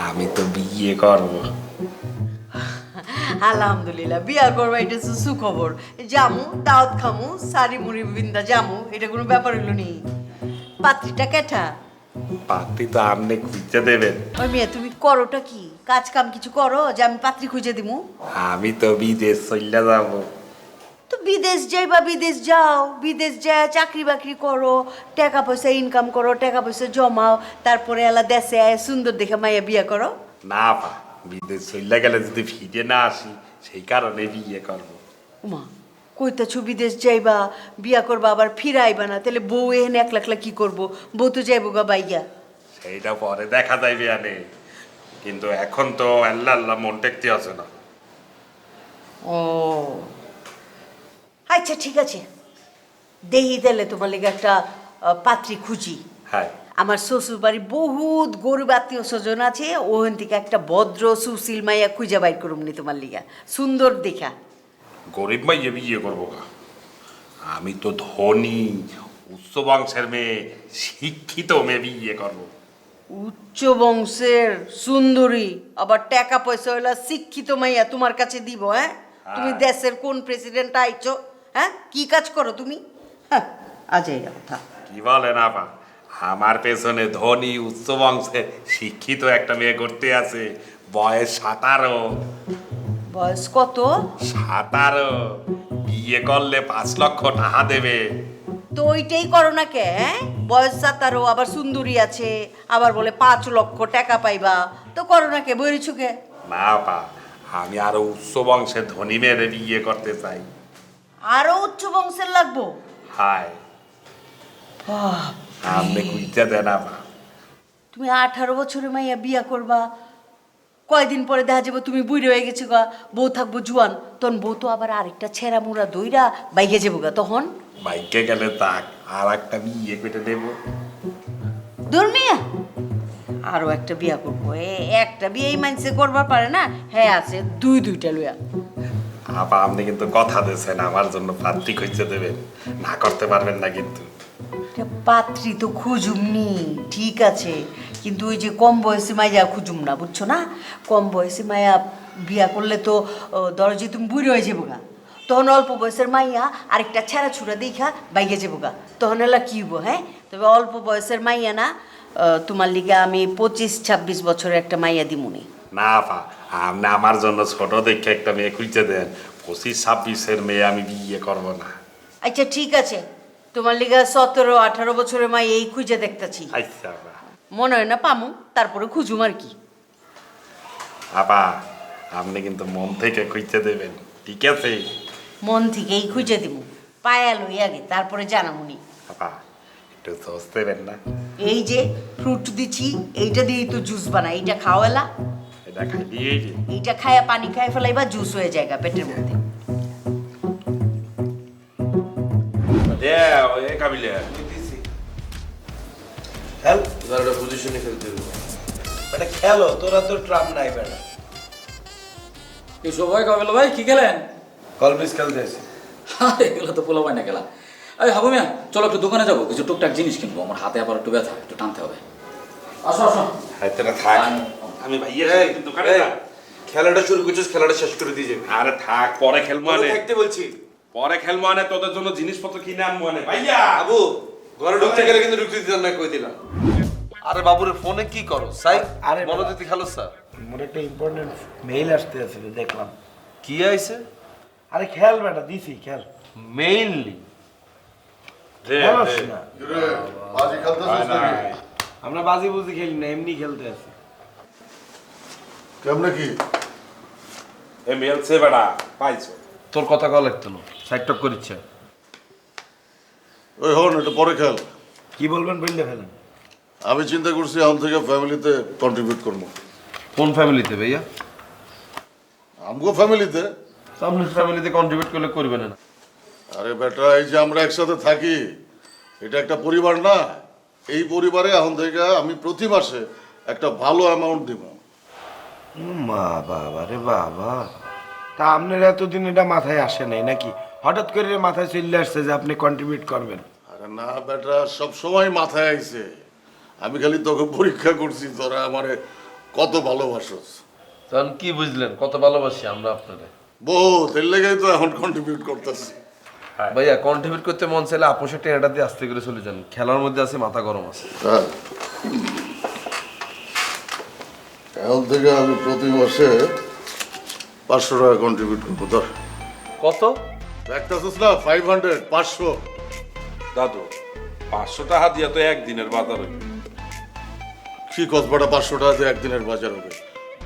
আমি তো বিয়ে করব। আলহামদুলিল্লাহ বিয়া করব এটা তো সুখবর। জামু দাওয়াত খামু সারি মুড়ি বিন্দা জামু এটা কোনো ব্যাপার হলো নি? পাত্রীটা কেটা পাত্রী তো আপনি খুঁজতে দেবেন ওই মেয়ে তুমি করোটা কি? কাজ কাম কিছু করো যে আমি পাত্রী খুঁজে দিমু? আমি তো বিদেশ চলে যাব। তো বিদেশ যাই বা বিদেশ যাও বিদেশ যায় চাকরি বাকরি করো টাকা পয়সা ইনকাম করো টাকা পয়সা জমাও তারপরে এলা দেশে আয় সুন্দর দেখে মাইয়া বিয়া করো। না পা বিদেশ চলে গেলে যদি ফিরে না আসি সেই কারণে বিয়ে করব। উমা কইতাছো বিদেশ যাইবা বিয়া করবা আবার ফিরে আইবা না তাহলে বউ এখানে একলা একলা কি করব? বউ তো যাইবো গা বাইয়া। সেইটা পরে দেখা যাইবে আনে। কিন্তু এখন তো আল্লাহ আল্লাহ মন টেকতে আছে না। ও আচ্ছা ঠিক আছে। দেহি তাহলে তোমার লেগে একটা পাত্রী খুঁজি। হ্যাঁ। আমার শ্বশুর বাড়ি বহুত গরিব আত্মীয় স্বজন আছে ওখান থেকে একটা ভদ্র সুশীল মাইয়া খুঁজে বাইর করুম নি তোমার লিগা। সুন্দর দেখা। গরিব মাইয়ে বিয়ে করব গা। আমি তো ধনী উচ্চ বংশের মেয়ে শিক্ষিত মেয়ে বিয়ে করব। উচ্চ বংশের সুন্দরী আবার টাকা পয়সা হইলা শিক্ষিত মাইয়া তোমার কাছে দিব হ্যাঁ? তুমি হ্যাঁ। দেশের কোন প্রেসিডেন্ট আইছো? হ্যাঁ? কি কাজ করো তুমি? হ্যাঁ আজ এই কথা। কি বলে না পা? আমার পেছনে ধনী উচ্চ বংশের শিক্ষিত একটা মেয়ে করতে আছে। বয়স সাতারো। বয়স কত? সাতারো। বিয়ে করলে পাঁচ লক্ষ টাকা দেবে। তো ওইটাই করো না কে হ্যাঁ? বয়স সাতারো আবার সুন্দরী আছে আবার বলে পাঁচ লক্ষ টাকা পাইবা। তো করো না কে বইরিছু কে? না পা আমি আরও উচ্চ বংশের ধনী মেয়েরে বিয়ে করতে চাই। আরও উচ্চ বংশের লাগবো। হায়। আপনি দেন তুমি আঠারো বছরের মাইয়া বিয়া করবা। কয়দিন পরে দেখা যাব তুমি বুড়ি হয়ে গেছো গা। বউ থাকব জুয়ান। তখন বউ তো আবার আরেকটা ছেঁড়া মুড়া দইরা বাইকে যাব গা। তখন? বাইকে গেলে তাক আর একটা বিয়ে করে দেবো। দূর মিয়া। আরও একটা বিয়া করব। এ একটা বিয়ে এই মানুষে করবার পারে না। হ্যাঁ আছে দুই দুইটা লইয়া। আপা, আপনি কিন্তু কথা দিয়েছেন, আমার জন্য পাত্রী খুঁজতে দেবেন। না করতে পারবেন না কিন্তু। পাত্রী তো খুঁজুমনি ঠিক আছে। কিন্তু ওই যে কম বয়সী মাইয়া খুঁজুম না, বুঝছ না? কম বয়সী মায়া বিয়া করলে তো দরজে তুমি বুড়ি হয়ে যাব গা। তখন অল্প বয়সের মাইয়া আরেকটা ছেঁড়া ছুড়া দেখা বাইকে যাব গা। তখন এলা কি হব হ্যাঁ? তবে অল্প বয়সের মাইয়া না তোমার লিগে আমি পঁচিশ, ছাব্বিশ বছরের একটা মাইয়া দিমুনি। না আপা আপনি আমার জন্য ছোট দেখে একটা মেয়ে খুঁজতে দেন। পঁচিশ ছাব্বিশের মেয়ে আমি বিয়ে করব না। আচ্ছা ঠিক আছে। তোমার লিগে সতেরো আঠারো বছরের মাই এই খুঁজে দেখতেছি। আচ্ছা আপা মনে হয় না পামু তারপরে খুঁজুম আর কি। আপা আপনি কিন্তু মন থেকে খুঁজতে দেবেন ঠিক আছে? মন থেকেই খুঁজে দিব পায়া লই আগে তারপরে জানামুনি আপা একটু সোচ দেবেন না? এই যে ফ্রুট দিচ্ছি এইটা দিয়েই তো জুস বানাই এইটা খাওয়ালা। এটা খাই দিয়েই যে। এইটা খায়া পানি খায় ফেলাইবা জুস হয়ে যায় গা পেটের মধ্যে। দে এ কাবিলে। খেল। এবার পজিশনে খেলতে হবে। বেটা খেলো তোরা তো ট্রাম নাই বেটা। এই সবাই কাবেল ভাই? কি গেলেন কলবিস খেলতে এসে। আরে এগুলো তো পোলা হয় না এই হাবু মিয়া চলো একটু দোকানে যাব কিছু টুকটাক জিনিস কিনবো। আমার হাতে আবার একটু ব্যথা একটু টানতে হবে। আসো আসো। হাইতে না থাক। আমি ভাইয়ের সাথে একটু দোকানে এই, খেলাটা শুরু করছিস খেলাটা শেষ করে দিয়ে যাবি। আরে থাক পরে খেলব আনে থাকতে বলছি। পরে খেলব আনে তোদের জন্য জিনিসপত্র কিনে আনব আনে ভাইয়া! আবু ঘরে ঢুকতে গেলে কিন্তু ঢুকতে দিতাম না কই দিলাম আরে বাবুরে ফোনে কি করো? সাই আরে মনে বাবা। দিতে খেলো স্যার। মোর একটা ইম্পর্টেন্ট মেইল আসতে আছে দেখলাম। কি আইছে? আরে খেল বেটা দিছি খেল। মেইনলি। না না, আমরা বাজি বুজি খেলি না এমনি খেলতে আছি। কেমনে কি এ মেলছে বেড়া পাইছো। তোর কথা কল লাগতো না সাইড টক করিচ্ছে। ওই হন এটা পরে খেল। কি বলবেন বললে ফেলেন। আমি চিন্তা করছি এখন থেকে ফ্যামিলিতে কন্ট্রিবিউট করব। কোন ফ্যামিলিতে ভাইয়া? আমগো ফ্যামিলিতে আপনার ফ্যামিলিতে কন্ট্রিবিউট করলে করবেন না। আরে বেটা এই যে আমরা একসাথে থাকি এটা একটা পরিবার না। এই পরিবারে এখন থেকে আমি প্রতি মাসে একটা ভালো অ্যামাউন্ট দিব। মা বাবা রে বাবা। তা আপনার এতদিন এটা মাথায় আসে নাই নাকি? হঠাৎ করে মাথায় চলে আসছে যে আপনি কন্ট্রিবিউট করবেন। আরে না বেটা সব সময় মাথায় আইছে। আমি খালি তোকে পরীক্ষা করছি তোরা আমারে কত ভালোবাসোস। তখন কি বুঝলেন? কত ভালোবাসি আমরা আপনাদের বহুত এর লেগেই তো এখন কন্ট্রিবিউট করতেছি। ভাইয়া কন্ট্রিবিউট করতে মন চাইলে আপোষের টেনাটা দিয়ে আস্তে করে চলে যান। খেলার মধ্যে আছে মাথা গরম আছে। হ্যাঁ। এখন থেকে আমি প্রতি মাসে পাঁচশো টাকা কন্ট্রিবিউট করব ধর। কত? দেখতেছিস না ফাইভ হান্ড্রেড পাঁচশো। দাদু পাঁচশো টাকা দিয়া তো একদিনের বাজার হইবে কি কসবাটা পাঁচশো টাকা দিয়ে একদিনের বাজার হবে?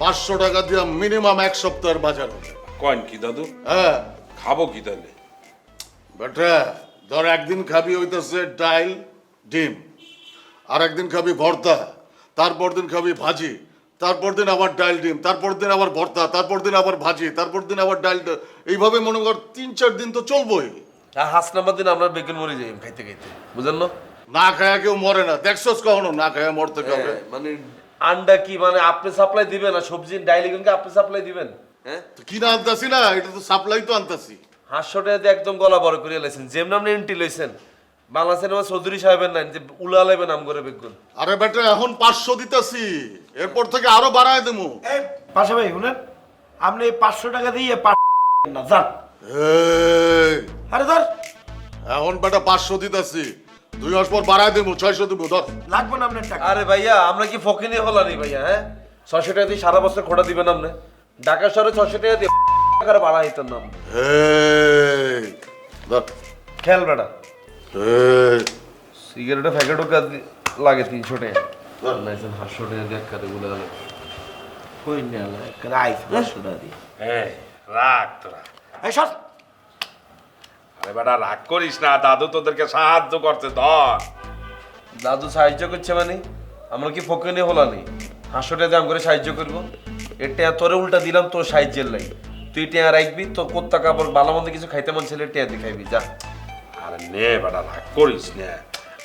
পাঁচশো টাকা দিয়ে মিনিমাম এক সপ্তাহের বাজার হবে। কয়েন কি দাদু? হ্যাঁ। খাব কি তাহলে? বেটা ধর একদিন খাবি হইতেছে ডাইল ডিম। আর একদিন খাবি ভর্তা তারপর দিন খাবি ভাজি। তারপর দিন আবার ডাইল ডিম তারপর দিন আবার ভর্তা তারপর দিন আবার ভাজি তারপর দিন আবার ডাইল এইভাবে মনে কর তিন চার দিন তো চলবই। আর হাস নাম্বার দিন আমরা বেগুন মরে যাই খাইতে খাইতে। বুঝলেন না? না খায়া কেউ মরে না। দেখছস কখনো? না খায়া মরতে কাউকে। মানে আন্ডা কি? মানে আপনি সাপ্লাই দিবেন না সবজি ডাইলি কিন্তু আপনি সাপ্লাই দিবেন? হ্যাঁ? কিনা আনতাছি না? এটা তো সাপ্লাই তো আনতাছি। দিয়ে একদম গলা বড় করে লাইছেন। যেমন আপনি এন্ট্রি লইছেন বাংলা সিনেমা চৌধুরী সাহেবের নাই যে উলা নাম করে বেগুন। আরে বেটা এখন পাঁচশো দিতেছি। এরপর থেকে আরও বাড়ায় দেবো। এই পাশা ভাই শুনেন? আপনি এই পাঁচশো টাকা দিয়ে না যান। আরে ধর। এখন বেটা পাঁচশো দিতেছি। দুই মাস পর বাড়ায় দেবো ছয়শো দেবো ধর। লাগবে না আপনার টাকা। আরে ভাইয়া আমরা কি ফকিনি হলানি ভাইয়া হ্যাঁ? ছশো টাকা দিয়ে সারা বছর খোটা দিবেন আপনি? ঢাকা শহরে ছশো টাকা দিয়ে ভাড়া হইতেন না। খেয়াল বেটা। সিগারেটের প্যাকেটও কাজ লাগে তিনশো টাকা। নাইছেন হাঁসশো টাকা দিয়ে কাতে গুলো গেলে। কই না আইস পাঁচশো টাকা দিয়ে। হ্যাঁ রাখ তোরা। এই সর। আরে বেটা রাগ করিস না দাদু তোদেরকে সাহায্য করতে ধর। দাদু সাহায্য করছে মানে? আমরা কি ফকিনি হলানি হাঁসশো টাকা দিয়ে আমি করে সাহায্য করব? এর টেয়া তোরে উল্টা দিলাম তোর সাহায্যের লাই। তুই টেয়া রাখবি তোর কোত্তা কাপড় ভালো মন্দ কিছু খাইতে মন ছেলে টেয়া দিয়ে খাইবি যা। আরে নে বেটা রাগ করিস না।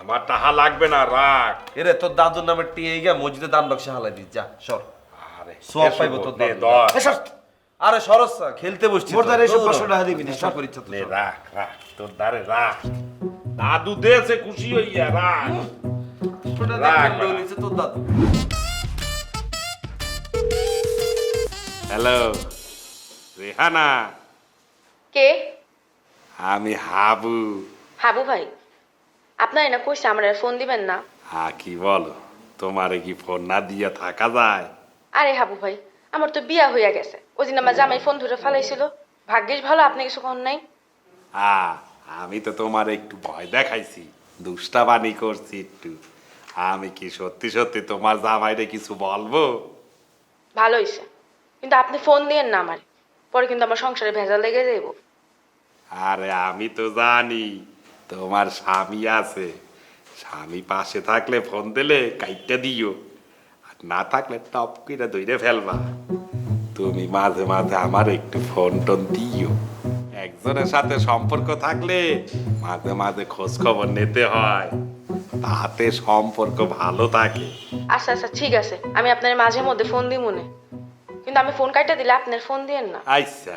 আমার টাহা লাগবে না রাখ এরে তোর দাদুর নামে টিয়ে গিয়া মসজিদে দান বাক্সে হালাই দিস যা সর। আরে সব পাইবো তোর নে, দাদু। সর। আরে সরসা খেলতে বসছি তো। মোরদার এসব। পাঁচশো টাকা দিবি না, ডিস্টার্ব করিস তো। রাখ রাখ তোর দ্বারে রাখ দাদু দেশে খুশি হইয়া রাখ রাখ, তোর দাদু। হ্যালো রেহানা। কে? আমি হাবু। হাবু ভাই আপনার না কইছে আমার ফোন দিবেন না। হা কি বলো? তোমারে কি ফোন না দিয়া থাকা যায়? আরে হাবু ভাই আমার তো বিয়া হইয়া গেছে। ওই দিন আমার জামাই ফোন ধরে ফেলাইছিল। ভাগ্যিস ভালো আপনি কিছু কন নাই। আ আমি তো তোমার একটু ভয় দেখাইছি। দুষ্টাবানি করছি একটু। আমি কি সত্যি সত্যি তোমার জামাইরে কিছু বলব? ভালো হইছে। কিন্তু আপনি ফোন দিয়েন না আমার। পরে কিন্তু আমার সংসারে ভেজাল লেগে যাইব। আরে আমি তো জানি তোমার স্বামী আছে। স্বামী পাশে থাকলে ফোন দিলে কাইটটা দিও আর না থাকলে টপ করে ধরে ফেলবা। তুমি মাঝে মাঝে আমার একটু ফোন টোন দিও। একজনের সাথে সম্পর্ক থাকলে মাঝে মাঝে খোঁজ খবর নিতে হয়। তাতে সম্পর্ক ভালো থাকে। আচ্ছা আচ্ছা ঠিক আছে। আমি আপনার মাঝে মধ্যে ফোন দিব মনে কিন্তু আমি ফোন কাটতে দিলে আপনার ফোন দিয়েন না। আচ্ছা।